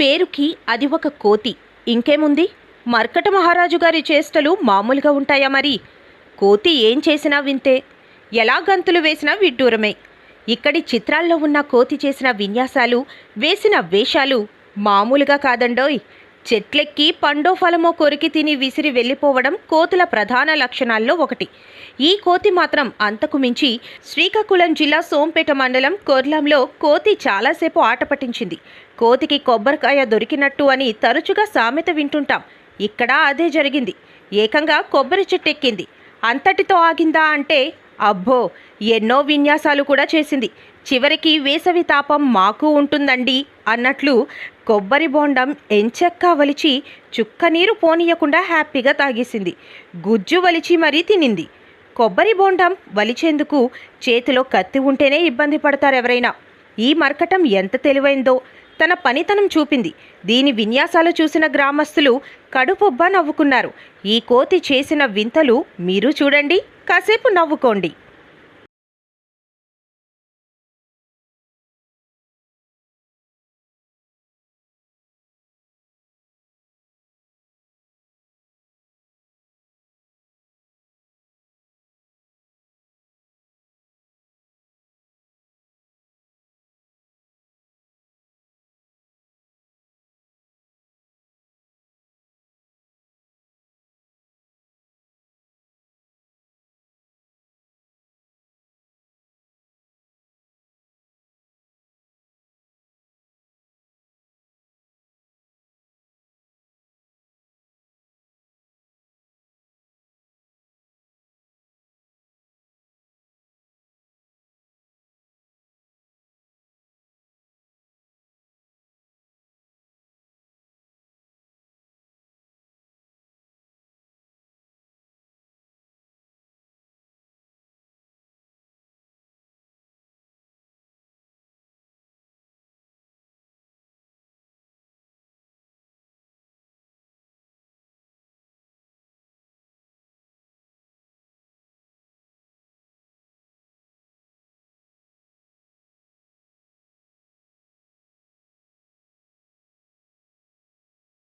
పేరుకి అది ఒక కోతి. ఇంకేముంది? మర్కట మహారాజు గారి చేష్టలు మామూలుగా ఉంటాయా మరి? కోతి ఏం చేసినా వింతే. ఎలా గంతులు వేసినా విడ్డూరమే. ఇక్కడి చిత్రాల్లో ఉన్న కోతి చేసిన విన్యాసాలు వేసిన వేషాలు మామూలుగా కాదండోయ్. చెట్లెక్కి పండో ఫలమో కొరికి తిని విసిరి వెళ్ళిపోవడం కోతుల ప్రధాన లక్షణాల్లో ఒకటి. ఈ కోతి మాత్రం అంతకు మించి శ్రీకాకుళం జిల్లా సోంపేట మండలం కొర్లంలో కోతి చాలాసేపు ఆట పట్టించింది. కోతికి కొబ్బరికాయ దొరికినట్టు అని తరచుగా సామెత వింటుంటాం. ఇక్కడ అదే జరిగింది. ఏకంగా కొబ్బరి చెట్టు ఎక్కింది. అంతటితో ఆగిందా అంటే అబ్బో ఎన్నో విన్యాసాలు కూడా చేసింది. చివరికి వేసవి తాపం మాకు ఉంటుందండి అన్నట్లు కొబ్బరి బోండం ఎంచక్కా వలిచి చుక్క నీరు పోనీయకుండా హ్యాపీగా తాగేసింది. గుజ్జు వలిచి మరీ తినింది. కొబ్బరి బోండం వలిచేందుకు చేతిలో కత్తి ఉంటేనే ఇబ్బంది పడతారు ఎవరైనా. ఈ మర్కటం ఎంత తెలివైందో. తన పనితనం చూపింది. దీని విన్యాసాలు చూసిన గ్రామస్తులు కడుపుబ్బా నవ్వుకున్నారు. ఈ కోతి చేసిన వింతలు మీరు చూడండి కాసేపు నవ్వుకోండి.